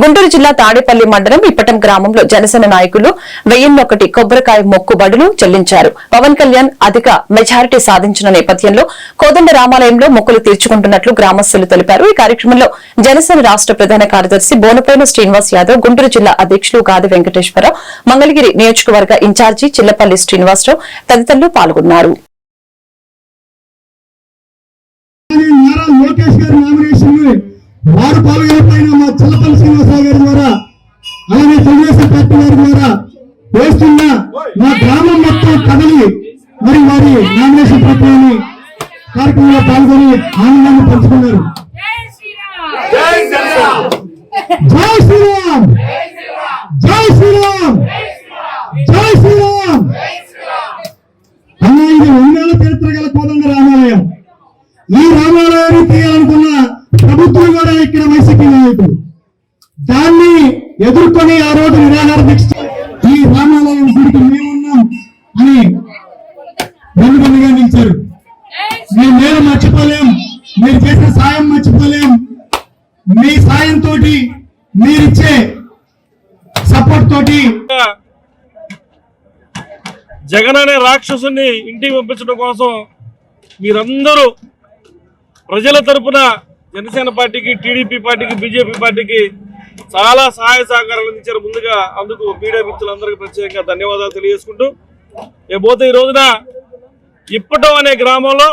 గుంటూరు జిల్లా తాడేపల్లి మండలం ఇప్పటం గ్రామంలో జనసేన నాయకులు వెయ్యిన్నొకటి కొబ్బరికాయ మొక్కుబడులు చెల్లించారు. పవన్ కళ్యాణ్ అధిక మెజారిటీ సాధించిన నేపథ్యంలో కోదండ రామాలయంలో మొక్కులు తీర్చుకుంటున్నట్లు గ్రామస్తులు తెలిపారు. ఈ కార్యక్రమంలో జనసేన రాష్ట ప్రధాన కార్యదర్శి బోనపైన శ్రీనివాస్ యాదవ్ గుంటూరు జిల్లా అధ్యక్షులు గాది వెంకటేశ్వరరావు మంగళగిరి నియోజకవర్గ ఇన్ఛార్జి చిల్లపల్లి శ్రీనివాసరావు తదితరులు పాల్గొన్నారు. వారు పాల్గొనపైన మా చిల్లపల్లి శ్రీనివాసరావు గారి ద్వారా అలాగే తెలుగుదేశం పార్టీ వారి ద్వారా వేస్తున్న మా గ్రామం మొత్తం కదలి మరి వారి నామినేషన్ ప్రక్రియని కార్యక్రమంలో పాల్గొని ఆనందాన్ని పంచుకున్నారు. జై శ్రీరామ్! జై శ్రీరామ్! జై శ్రీరామ్! అన్న ఇది వందేళ్ళ చరిత్ర గల కోదండ రామాలయం. ఈ రామాలయాన్ని తీయాలనుకున్న ప్రభుత్వం కూడా ఇక్కడ వైసీపీ నాయకులు దాన్ని ఎదుర్కొని ఆ రోజు నిరాహార దీక్ష ఈ రామాలయం గుడికి మేమున్నాం అని వెనుకనుగా నిలిచారు. మీ మేలు మర్చిపోలేం మీరు చేసిన సాయం మర్చిపోలేం. మీ సాయంతో మీరిచ్చే సపోర్ట్ తోటి జగన్ అనే రాక్షసుని ఇంటికి పంపించడం కోసం మీరందరూ ప్రజల తరపున జనసేన పార్టీకి టీడీపీ పార్టీకి బీజేపీ పార్టీకి చాలా సహాయ సహకారాలు అందించారు ముందుగా. అందుకు మీడియా మిత్రులందరికీ ప్రత్యేకంగా ధన్యవాదాలు తెలియజేసుకుంటూ ఇకపోతే ఈ రోజున ఇప్పటం అనే గ్రామంలో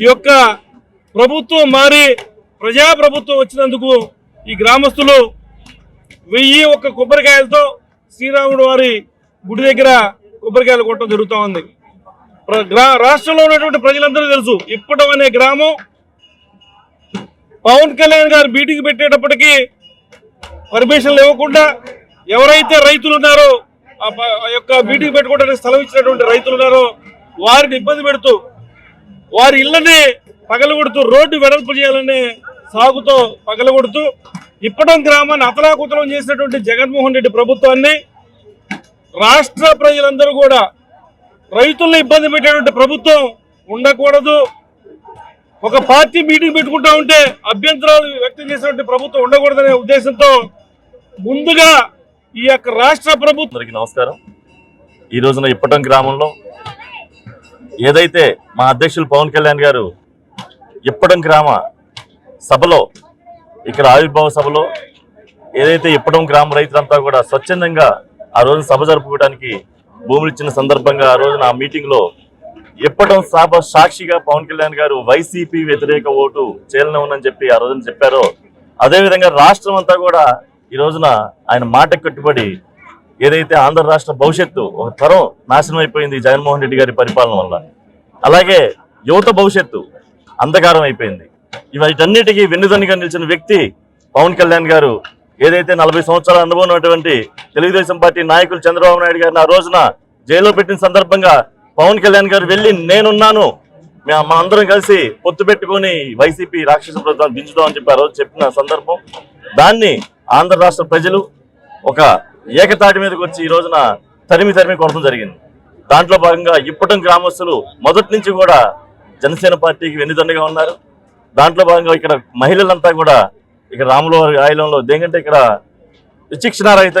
ఈ యొక్క ప్రభుత్వం మారి ప్రజాప్రభుత్వం వచ్చినందుకు ఈ గ్రామస్తులు వెయ్యి ఒక్క కొబ్బరికాయలతో శ్రీరాముడు వారి గుడి దగ్గర కొబ్బరికాయలు కొట్టడం జరుగుతూ ఉంది. ప్ర- గ్రా- రాష్ట్రంలో ఉన్నటువంటి ప్రజలందరూ తెలుసు ఇప్పటం అనే గ్రామం పవన్ కళ్యాణ్ గారు మీటింగ్ పెట్టేటప్పటికి పర్మిషన్లు ఇవ్వకుండా ఎవరైతే రైతులు ఉన్నారో ఆ ప- ఆ యొక్క మీటింగ్ పెట్టుకోవడానికి స్థలం ఇచ్చినటువంటి రైతులు ఉన్నారో వారిని ఇబ్బంది పెడుతూ వారి ఇళ్ళని పగలగొడుతూ రోడ్డు వెడల్పు చేయాలనే సాగుతో పగలగొడుతూ ఇప్పటం గ్రామాన్ని అతలాకుతలం చేసినటువంటి జగన్మోహన్ రెడ్డి ప్రభుత్వాన్ని రాష్ట్ర ప్రజలందరూ కూడా రైతుల్ని ఇబ్బంది పెట్టేటువంటి ప్రభుత్వం ఉండకూడదు. ఒక పార్టీ మీటింగ్ పెట్టుకుంటా ఉంటే అభ్యంతరాలు వ్యక్తం చేసినటువంటి ప్రభుత్వం ఉండకూడదనే ఉద్దేశంతో ముందుగా ఈ యొక్క రాష్ట్ర ప్రభుత్వం నమస్కారం. ఈ రోజున ఇప్పటం గ్రామంలో ఏదైతే మా అధ్యక్షులు పవన్ కళ్యాణ్ గారు ఇప్పటం గ్రామ సభలో ఇక్కడ ఆవిర్భావ సభలో ఏదైతే ఇప్పటం గ్రామ రైతులంతా కూడా స్వచ్ఛందంగా ఆ రోజున సభ జరుపుకోవడానికి భూములు ఇచ్చిన సందర్భంగా ఆ రోజున ఆ మీటింగ్లో ఇప్పటం సభ సాక్షిగా పవన్ కళ్యాణ్ గారు వైసీపీ వ్యతిరేక ఓటు చేలనవునని చెప్పి ఆ రోజున చెప్పారో అదేవిధంగా రాష్ట్రం అంతా కూడా ఈ రోజున ఆయన మాట కట్టుబడి ఏదైతే ఆంధ్ర రాష్ట్ర భవిష్యత్తు ఒక తరం నాశనం అయిపోయింది జగన్మోహన్ రెడ్డి గారి పరిపాలన వల్ల. అలాగే యువత భవిష్యత్తు అంధకారం అయిపోయింది. వీటన్నిటికీ వెన్నుదన్నుగా నిలిచిన వ్యక్తి పవన్ కళ్యాణ్ గారు ఏదైతే నలభై సంవత్సరాల అనుభవం ఉన్నటువంటి తెలుగుదేశం పార్టీ నాయకులు చంద్రబాబు నాయుడు గారిని ఆ రోజున జైల్లో పెట్టిన సందర్భంగా పవన్ కళ్యాణ్ గారు వెళ్ళి నేనున్నాను. మే- అందరం కలిసి పొత్తు పెట్టుకొని వైసీపీ రాక్షస ప్రభుత్వాన్ని దించుదామని చెప్పి ఆ రోజు చెప్పిన సందర్భం. దాన్ని ఆంధ్ర రాష్ట్ర ప్రజలు ఒక ఏకతాటి మీదకి వచ్చి ఈ రోజున తరిమి తరిమి కొడతం జరిగింది. దాంట్లో భాగంగా ఇప్పటం గ్రామస్తులు మొదటి నుంచి కూడా జనసేన పార్టీకి వెన్నుదండగా ఉన్నారు. దాంట్లో భాగంగా ఇక్కడ మహిళలంతా కూడా ఇక్కడ రాముల ఆయిలంలో దేనికంటే ఇక్కడ విచక్షణారహిత